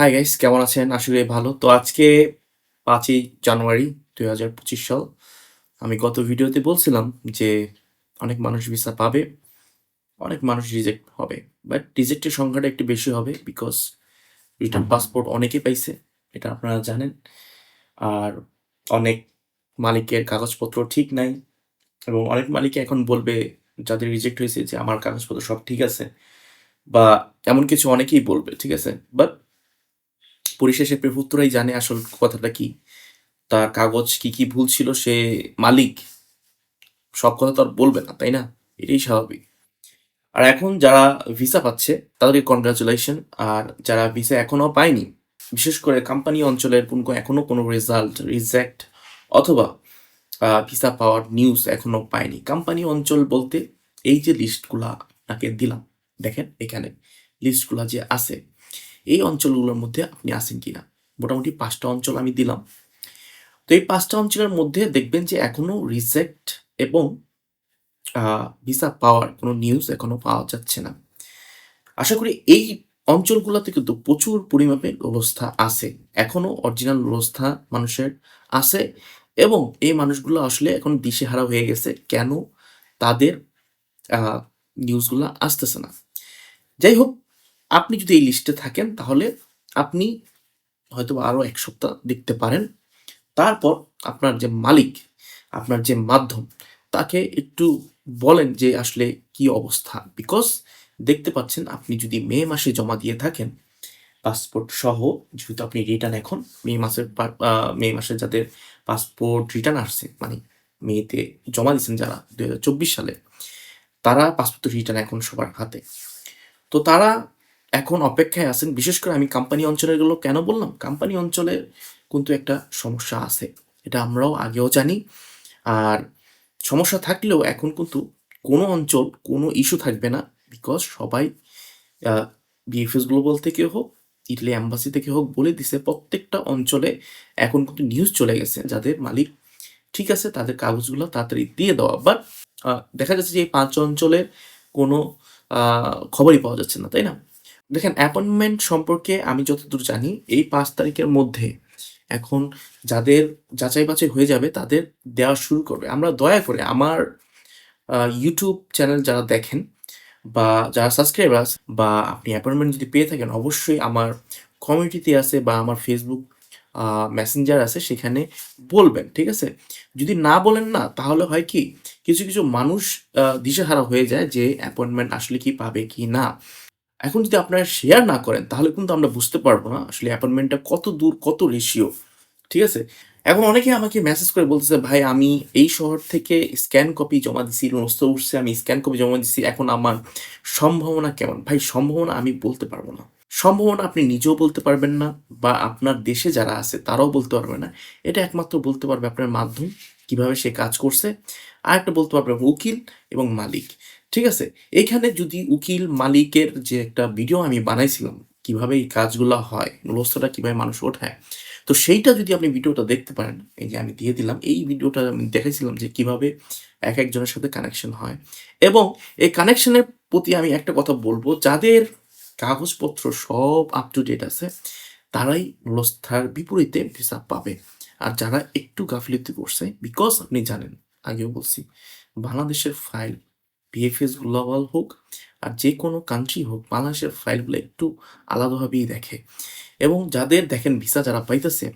Hi guys কেমন আছেন? করি ভালো। তো আজকে পাঁচই জানুয়ারি দুই হাজার পঁচিশ সাল। আমি গত ভিডিওতে বলছিলাম যে অনেক মানুষ ভিসা পাবে, অনেক মানুষ রিজেক্ট হবে বাট রিজেক্টের সংখ্যাটা একটু বেশি হবে বিকজ রিটার্ন পাসপোর্ট অনেকে পাইছে, এটা আপনারা জানেন। আর অনেক মালিকের কাগজপত্র ঠিক নাই, এবং অনেক মালিক এখন বলবে, যাদের রিজেক্ট হয়েছে যে আমার কাগজপত্র সব ঠিক আছে, বা এমন কিছু অনেকেই বলবে, ঠিক আছে? বাট পরিশেষে প্রভুত্বরাই জানে আসল কথাটা কি। তার কাগজ কি কি ভুল ছিল সে মালিক সব কথা তো আর বলবে না, তাই না? এটাই স্বাভাবিক। আর এখন যারা ভিসা পাচ্ছে, তাদেরকে কনগ্রাচুলেশন আর যারা ভিসা এখনও পায়নি, বিশেষ করে কোম্পানি অঞ্চলের কোন এখনও কোনো রেজাল্ট রিজেক্ট অথবা ভিসা পাওয়ার নিউজ এখনও পায়নি। কোম্পানি অঞ্চল বলতে এই যে লিস্টগুলা আপনাকে দিলাম, দেখেন এখানে লিস্টগুলা যে আছে এই অঞ্চলগুলোর মধ্যে আপনি আছেন কিনা? মোটামুটি পাঁচটা অঞ্চল আমি দিলাম। তো এই পাঁচটা অঞ্চলের মধ্যে দেখবেন যে এখনও রিজেক্ট এবং ভিসা পাওয়ার কোনো নিউজ এখনও পাওয়া যাচ্ছে না। আশা করি এই অঞ্চলগুলোতে কিন্তু প্রচুর পরিমাণে ব্যবস্থা আছে। এখনও অরিজিনাল ব্যবস্থা মানুষের আছে এবং এই মানুষগুলো আসলে এখন দিশেহারা হয়ে গেছে। কেন? তাদের নিউজগুলো আসতেছে না। যাই হোক আপনি যদি এই লিস্টে থাকেন, তাহলে আপনি হয়তো আরও এক সপ্তাহ দেখতে পারেন। তারপর আপনার যে মালিক, আপনার যে মাধ্যম, তাকে একটু বলেন যে আসলে কি অবস্থা। বিকজ দেখতে পাচ্ছেন, আপনি যদি মে মাসে জমা দিয়ে থাকেন পাসপোর্ট সহ, যেহেতু আপনি রিটার্ন এখন, মে মাসের মে মাসে যাদের পাসপোর্ট রিটার্ন আসছে মানে মেতে জমা দিচ্ছেন যারা দু হাজার চব্বিশ সালে, তারা পাসপোর্ট রিটার্ন এখন সবার হাতে। তো তারা এখন অপেক্ষায় আছেন, বিশেষ করে আমি কোম্পানি অঞ্চলেরগুলো কেন বললাম? কোম্পানি অঞ্চলে কিন্তু একটা সমস্যা আছে, এটা আমরাও আগেও জানি। আর সমস্যা থাকলেও এখন কিন্তু কোনো অঞ্চল কোনো ইস্যু থাকবে না বিকজ সবাই বিএফএস গ্লোবাল থেকে হোক ইটালি অ্যাম্বাসি থেকে হোক, বলে দিছে প্রত্যেকটা অঞ্চলে এখন কিন্তু নিউজ চলে গেছে, যাদের মালিক ঠিক আছে, তাদের কাগজগুলো তাড়াতাড়ি দিয়ে দেওয়া। বাট দেখা যাচ্ছে যে এই পাঁচ অঞ্চলের কোনো খবরই পাওয়া যাচ্ছে না, তাই না? দেখেন অ্যাপয়েন্টমেন্ট সম্পর্কে আমি যতদূর জানি, এই পাঁচ তারিখের মধ্যে এখন যাদের যাচাই বাছাই হয়ে যাবে, তাদের দেওয়া শুরু করবে। আমরা দয়া করে আমার ইউটিউব চ্যানেল যারা দেখেন বা যারা সাবস্ক্রাইবার বা আপনি অ্যাপয়েন্টমেন্ট যদি পেয়ে থাকেন, অবশ্যই আমার কমিউনিটিতে আছে বা আমার ফেসবুক মেসেঞ্জার আছে, সেখানে বলবেন, ঠিক আছে? যদি না বলেন না, তাহলে হয় কি, কিছু কিছু মানুষ দিশেহারা হয়ে যায় যে অ্যাপয়েন্টমেন্ট আসলে কি পাবে কি না। এখন যদি আপনারা শেয়ার না করেন, তাহলে কিন্তু আমরা বুঝতে পারব না আসলে অ্যাপয়েন্টমেন্টটা কত দূর, কত রেশিও ঠিক আছে? এখন অনেকে আমাকে মেসেজ করে বলতেছে, ভাই, আমি এই শহর থেকে স্ক্যান কপি জমা দিছি নষ্ট উঠছে আমি স্ক্যান কপি জমা দিছি, এখন আমার সম্ভাবনা কেমন? ভাই, সম্ভাবনা আমি বলতে পারব না। সম্ভাবনা আপনি নিজেও বলতে পারবেন না বা আপনার দেশে যারা আছে, তারাও বলতে পারবে না। এটা একমাত্র বলতে পারবে আপনার মাধ্যম, কীভাবে সে কাজ করছে। আর একটা বলতে পারবে উকিল এবং মালিক, ঠিক আছে? এখানে যদি উকিল মালিকের যে একটা ভিডিও আমি বানাইছিলাম, কীভাবে এই কাজগুলো হয় ব্যবস্থাটা কীভাবে মানুষ ওঠায়, তো সেইটা যদি আপনি ভিডিওটা দেখতে পারেন, এই যে আমি দিয়ে দিলাম, এই ভিডিওটা আমি দেখাইছিলাম যে কীভাবে এক একজনের সাথে কানেকশন হয় এবং এই কানেকশনের প্রতি আমি একটা কথা বলব, যাদের কাগজপত্র সব আপ টু ডেট আছে, তারাই ব্যবস্থার বিপরীতে ভিসা পাবে। আর যারা একটু গাফিলতি করছে বিকজ আপনি জানেন আগেও বলছি, বাংলাদেশের ফাইল বিএফএস গ্লোবাল হোক আর যে কোনো কান্ট্রি হোক, বাংলাদেশের ফাইলগুলো একটু আলাদাভাবেই দেখে। এবং যাদের দেখেন ভিসা যারা পাইতেছে,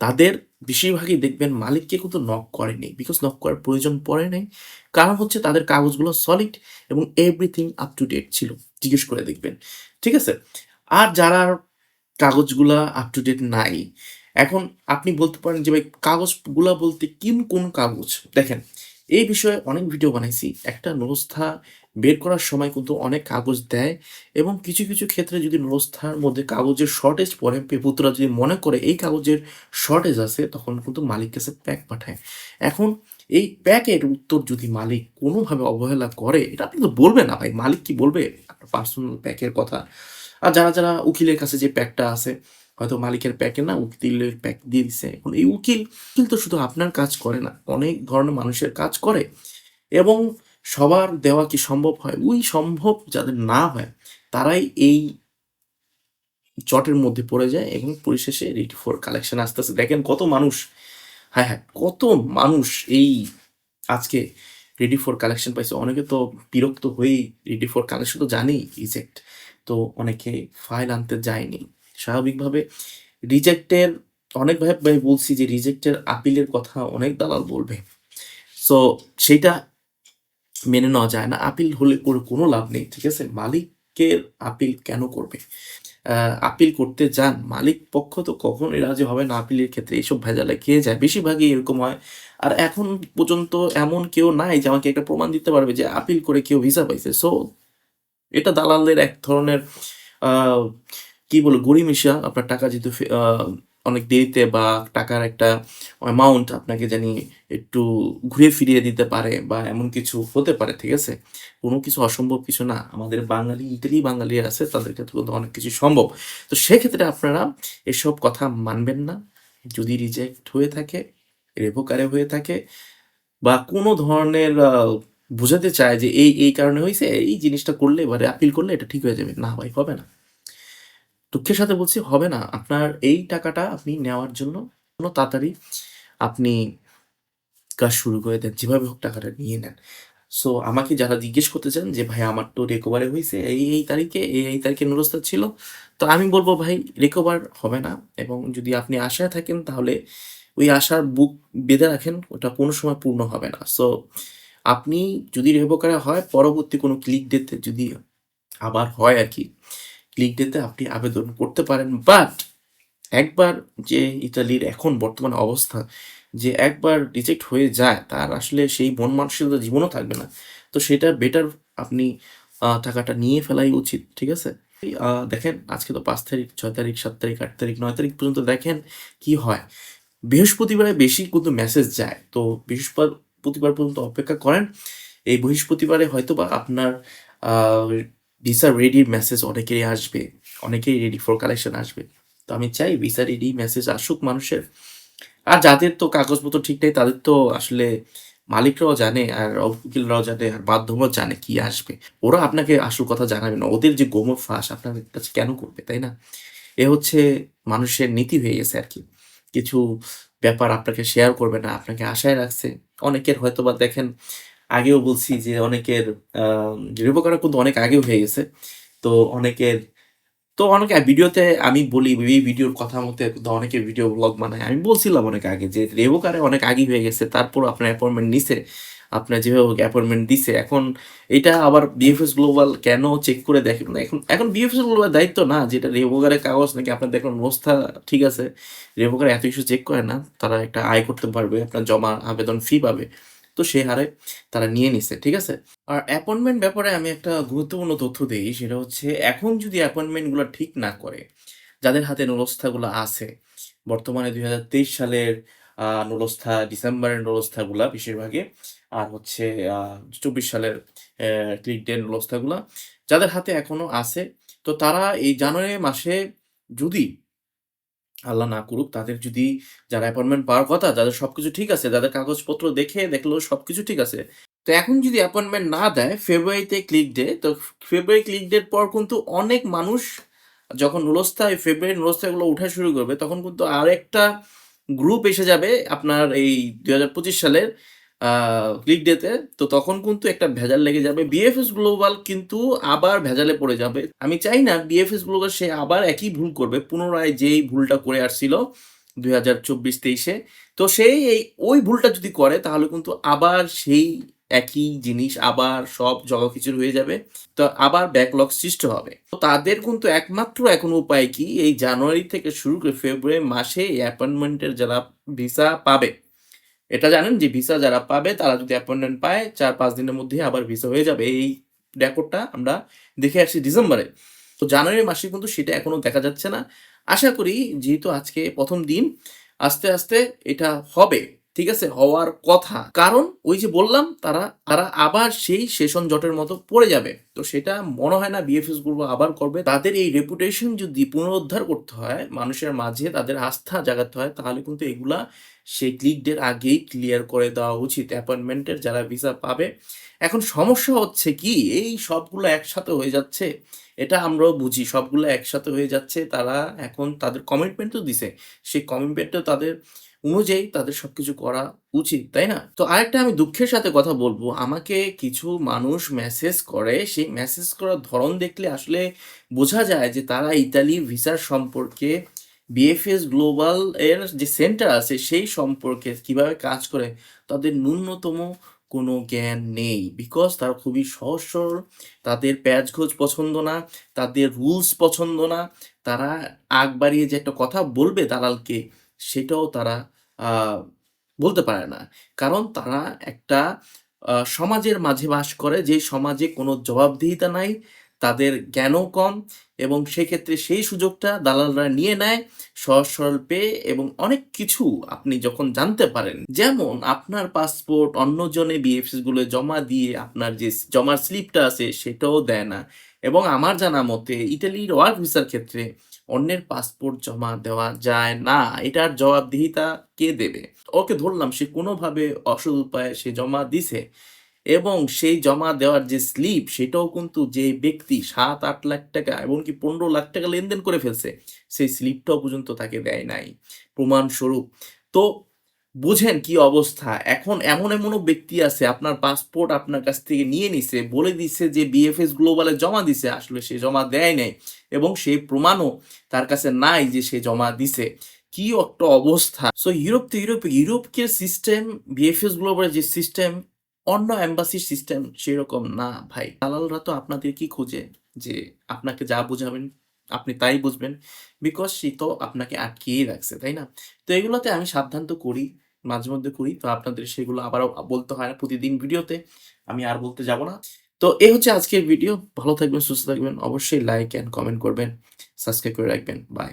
তাদের বেশিরভাগই দেখবেন মালিককে কিন্তু নক করেনি বিকজ নক করার প্রয়োজন পড়ে নাই। কারণ হচ্ছে তাদের কাগজগুলো সলিড এবং এভরিথিং আপ টু ডেট ছিল, জিজ্ঞেস করে দেখবেন। ঠিক আছে? আর যারা কাগজগুলা আপ টু ডেট নাই এখন আপনি বলতে পারেন যে ভাই কাগজগুলা বলতে কিন কোন কাগজ? দেখেন, এই বিষয়ে অনেক ভিডিও বানাইছি। একটা ব্যবস্থা বের করার সময় কিন্তু অনেক কাগজ দেয় এবং কিছু কিছু ক্ষেত্রে যদি ব্যবস্থার মধ্যে কাগজের শর্টেজ পড়ে পেপুতরা যদি মনে করে এই কাগজের শর্টেজ আছে, তখন কিন্তু মালিক কাছে প্যাক পাঠায়। এখন এই প্যাকের উত্তর যদি মালিক কোনোভাবে অবহেলা করে, এটা আপনি তো বলবেন না ভাই, মালিক কি বলবে? আপনার পার্সোনাল প্যাকের কথা। আর যারা যারা উকিলের কাছে যে প্যাকটা আছে হয়তো মালিকের প্যাকে না উকিলের প্যাক দিয়ে দিছে। এখন এই উকিল উকিল তো শুধু আপনার কাজ করে না, অনেক ধরনের মানুষের কাজ করে এবং সবার দেওয়া কি সম্ভব হয়? ওই সম্ভব যাদের না হয়, তারাই এই চটের মধ্যে পড়ে যায় এবং পরিশেষে রেডি ফর কালেকশন আস্তে আস্তে দেখেন কত মানুষ হ্যাঁ হ্যাঁ কত মানুষ এই আজকে রেডি ফর কালেকশন পাইছে। অনেকে তো বিরক্ত হয়েই রেডি ফর কালেকশন তো জানেই, রিজেক্ট তো অনেকে ফাইল আনতে যায়নি। স্বাভাবিকভাবে রিজেক্টের অনেক ভাই বলছি যে রিজেক্টের আপিলের কথা অনেক দালাল বলবে। সো সেইটা মেনে নেওয়া যায় না। আপিল হলে করে কোনো লাভ নেই, ঠিক আছে? মালিকের আপিল কেন করবে? আপিল করতে যান। মালিক পক্ষ তো কখনোই রাজি হবে না আপিলের ক্ষেত্রে। এইসব ভেজালে খেয়ে যায়? বেশিরভাগই এরকম হয়। আর এখন পর্যন্ত এমন কেউ নাই যে আমাকে একটা প্রমাণ দিতে পারবে যে আপিল করে কেউ ভিসা পাইছে। সো এটা দালালদের এক ধরনের কি বলে গড়িমিশা আপনার টাকা যেহেতু অনেক দেরিতে বা টাকার একটা অ্যামাউন্ট আপনাকে জানি একটু ঘুরিয়ে ফিরিয়ে দিতে পারে বা এমন কিছু হতে পারে, ঠিক আছে? কোনো কিছু অসম্ভব কিছু না। আমাদের বাঙালি, ইতালি বাঙালি আছে, তাদের ক্ষেত্রে কিন্তু অনেক কিছু সম্ভব। তো সেক্ষেত্রে আপনারা এসব কথা মানবেন না। যদি রিজেক্ট হয়ে থাকে রেভোকারে হয়ে থাকে বা কোনো ধরনের বোঝাতে চায় যে এই এই কারণে হয়েছে, এই জিনিসটা করলে এবারে আপিল করলে এটা ঠিক হয়ে যাবে। না ভাই, হবে না। দুঃখের সাথে বলছি, হবে না। আপনার এই টাকাটা আপনি নেওয়ার জন্য কোনো তাড়াতাড়ি আপনি কাজ শুরু করে দেন, যেভাবে হোক টাকাটা নিয়ে নেন। সো আমাকে যারা জিজ্ঞেস করতে চান যে, ভাই, আমার তো রিকভারি হয়েছে, এই এই তারিখে, এই এই তারিখে নুরস্তার ছিল। তো আমি বলব, ভাই রিকভার হবে না এবং যদি আপনি আশায় থাকেন, তাহলে ওই আশার বুক বেঁধে রাখেন, ওটা কোনো সময় পূর্ণ হবে না। সো আপনি যদি রেভোকারে হয়, পরবর্তী কোনো ক্লিক ডেতে যদি আবার হয় আর কি ক্লিক আপনি আবেদন করতে পারেন। বাট একবার যে ইতালির এখন বর্তমানে অবস্থা, যে একবার রিজেক্ট হয়ে যায়, তার আসলে সেই মন মানসিকতা জীবনও থাকবে না। তো সেটা বেটার আপনি টাকাটা নিয়ে ফেলাই উচিত, ঠিক আছে? দেখেন, আজকে তো পাঁচ তারিখ, ছয় তারিখ, সাত তারিখ, আট তারিখ, নয় তারিখ পর্যন্ত দেখেন কি হয়। বৃহস্পতিবারে বেশি কিন্তু মেসেজ যায়, তো বৃহস্পতিবার পর্যন্ত অপেক্ষা করেন। এই বৃহস্পতিবারে হয়তো বা আপনার ভিসা রেডি মেসেজ অনেকেরই আসবে অনেকেই রেডি ফর কালেকশন আসবে। তো আমি চাই ভিসা রেডি মেসেজ আসুক মানুষের। আর যাদের তো কাগজপত্র ঠিক নেই, তাদের তো আসলে মালিকরাও জানে আর উকিলরাও জানে আর মাধ্যমও জানে কি আসবে। ওরা আপনাকে আসল কথা জানাবে না। ওদের যে গোমর ফাঁস আপনাদের কাছে কেন করবে, তাই না? এ হচ্ছে মানুষের নীতি হয়ে গেছে আর কি। কিছু ব্যাপার আপনাকে শেয়ার করবে না, আপনাকে আশায় রাখছে। অনেকের হয়তো বা দেখেন আগেও বলছি যে অনেকের রিভোকারা কিন্তু অনেক আগেও হয়ে গেছে। তো অনেকের, তো অনেকে, ভিডিওতে আমি বলি, এই ভিডিওর কথা মতে অনেকে ভিডিও ব্লগ বানায়। আমি বলছিলাম অনেক আগে যে রেভোকারে অনেক আগে হয়ে গেছে তারপর আপনার অ্যাপয়েন্টমেন্ট নিছে, আপনার যেভাবে অ্যাপয়েন্টমেন্ট দিছে। এখন এটা আবার বিএফএস গ্লোবাল কেন চেক করে দেখে না? এখন এখন বিএফএস গ্লোবাল দায়িত্ব না, যেটা রেভোকারের কাগজ নাকি আপনার দেখুন অবস্থা ঠিক আছে। রেভোকার এত কিছু চেক করে না, তারা একটা আয় করতে পারবে, আপনার জমা আবেদন ফি পাবে। তো সে হারে তারা নিয়ে নিছে ঠিক আছে? আর অ্যাপয়েন্টমেন্ট ব্যাপারে আমি একটা গুরুত্বপূর্ণ তথ্য দিই সেটা হচ্ছে এখন যদি অ্যাপয়েন্টমেন্টগুলো ঠিক না করে যাদের হাতে নুরস্থাগুলো আছে বর্তমানে দুই হাজার তেইশ সালের আহ, নুরস্থা ডিসেম্বরের নুরস্থাগুলা বেশিরভাগে আর হচ্ছে চব্বিশ সালের ক্লিক ডে নুরস্থাগুলা যাদের হাতে এখনও আছে তো তারা এই জানুয়ারি মাসে যদি আল্লাহ না করুক, তাদের যদি যারা অ্যাপয়েন্টমেন্ট পাওয়ার কথা, যাদের সবকিছু ঠিক আছে, যাদের কাগজপত্র দেখে দেখল সবকিছু ঠিক আছে, তো এখন যদি অ্যাপয়েন্টমেন্ট না দেয় ফেব্রুয়ারিতে ক্লিক ডে তো ফেব্রুয়ারি ক্লিক ডের পর কিন্তু অনেক মানুষ যখন নুরস্থায় ফেব্রুয়ারি নুরস্থাগুলো উঠা শুরু করবে, তখন কিন্তু আরেকটা গ্রুপ এসে যাবে আপনার এই পঁচিশ সালের ক্লিক ডেতে তো তখন কিন্তু একটা ভেজাল লেগে যাবে। বিএফএস গ্লোবাল কিন্তু আবার ভেজালে পড়ে যাবে। আমি চাই না বিএফএস গ্লোবাল সে আবার একই ভুল করবে, পুনরায় যেই ভুলটা করে আসছিল দুই হাজার চব্বিশ তেইশে। তো সেই এই, ওই ভুলটা যদি করে, তাহলে কিন্তু আবার সেই একই জিনিস, আবার সব জগাখিচুর হয়ে যাবে। তো আবার ব্যাকলগ সৃষ্টি হবে। তো তাদের কিন্তু একমাত্র এখন উপায় কি? এই জানুয়ারি থেকে শুরু করে ফেব্রুয়ারি মাসে অ্যাপয়েন্টমেন্টের যারা ভিসা পাবে এটা জানেন যে ভিসা যারা পাবে, তারা যদি অ্যাপয়েন্টমেন্ট পায়, চার পাঁচ দিনের মধ্যে আবার ভিসা হয়ে যাবে। এই রেকর্ডটা আমরা দেখে আসছি ডিসেম্বরে। তো জানুয়ারি মাসে কিন্তু সেটা এখনও দেখা যাচ্ছে না। আশা করি যেহেতু আজকে প্রথম দিন, আস্তে আস্তে এটা হবে। ঠিক আছে? হওয়ার কথা। কারণ ওই যে বললাম, তারা তারা আবার সেই সেশন জটের মতো পড়ে যাবে। তো সেটা মনে হয় না বিএফএস গ্রুপ আবার করবে। তাদের এই রেপুটেশন যদি পুনরুদ্ধার করতে হয়, মানুষের মাঝে তাদের আস্থা জাগাতে হয়, তাহলে কিন্তু এগুলা সেই ক্লিক ডের আগেই ক্লিয়ার করে দেওয়া উচিত। অ্যাপয়েন্টমেন্টের যারা ভিসা পাবে। এখন সমস্যা হচ্ছে কি? এই সবগুলো একসাথে হয়ে যাচ্ছে। এটা আমরাও বুঝি। সবগুলো একসাথে হয়ে যাচ্ছে। তারা এখন তাদের কমিটমেন্ট তো দিছে। সেই কমিটমেন্টও তাদের অনুযায়ী তাদের সবকিছু করা উচিত, তাই না? তো আরেকটা আমি দুঃখের সাথে কথা বলব। আমাকে কিছু মানুষ মেসেজ করে, সেই মেসেজ করার ধরন দেখলে আসলে বোঝা যায় যে তারা ইতালি ভিসার সম্পর্কে বিএফএস গ্লোবাল এর যে সেন্টার আছে সেই সম্পর্কে কীভাবে কাজ করে, তাদের ন্যূনতম কোনো জ্ঞান নেই। বিকজ তারা খুবই সহজ সরল, তাদের প্যাচ ঘোজ পছন্দ না, তাদের রুলস পছন্দ না, তারা আগ বাড়িয়ে যে একটা কথা বলবে দালালকে, সেটাও তারা বলতে পারে না। কারণ তারা একটা সমাজের মাঝে বাস করে যে সমাজে কোনো জবাবদিহিতা নাই, তাদের জ্ঞানও কম এবং সেক্ষেত্রে সেই সুযোগটা দালালরা নিয়ে নেয়, সহজ সরল পেয়ে এবং অনেক কিছু আপনি যখন জানতে পারেন, যেমন আপনার পাসপোর্ট অন্যজনে বিএফএসগুলো জমা দিয়ে আপনার যে জমার স্লিপটা আছে সেটাও দেয় না এবং আমার জানা মতে ইটালির ওয়ার্ক ভিসার ক্ষেত্রে অন্যের পাসপোর্ট জমা দেওয়া যায় না। এটার জবাবদিহিতা কে দেবে? ওকে ধরলাম, সে কোনোভাবে অসৎ উপায়ে সে জমা দিছে এবং সেই জমা দেওয়ার যে স্লিপ সেটাও কিন্তু যে ব্যক্তি সাত, আট লাখ টাকা এমনকি পনেরো লাখ টাকা লেনদেন করে ফেলছে, সেই স্লিপটাও পর্যন্ত তাকে দেয় নাই। প্রমাণস্বরূপ। তো বুঝেন কি অবস্থা। এখন এমন এমনও ব্যক্তি আছে, আপনার পাসপোর্ট আপনার কাছ থেকে নিয়ে নিছে, বলে দিছে যে বিএফএস গ্লোবালে জমা দিছে, আসলে সে জমা দেয় নাই এবং সেই প্রমাণও তার কাছে নাই যে সে জমা দিছে। কি একটা অবস্থা। সো ইউরোপ তো ইউরোপ ইউরোপকে সিস্টেম বিএফএস গ্লোবালের যে সিস্টেম অন্য এম্বাসির সিস্টেম সেরকম না ভাই। দালালরা তো আপনাদের কি খোঁজে যে আপনাকে যা বোঝাবেন, আপনি তাই বুঝবেন? বিকজ সে তো আপনাকে আটকিয়েই রাখছে, তাই না? তো এগুলোতে আমি সাবধান তো করি। মাঝে মধ্যে করি। তো আপনাদের সেগুলো আবারও বলতে হয় না প্রতিদিন ভিডিওতে। আমি আর বলতে যাব না। তো এই হচ্ছে আজকের ভিডিও। ভালো থাকবেন, সুস্থ থাকবেন। অবশ্যই লাইক অ্যান্ড কমেন্ট করবেন। সাবস্ক্রাইব করে রাখবেন। বাই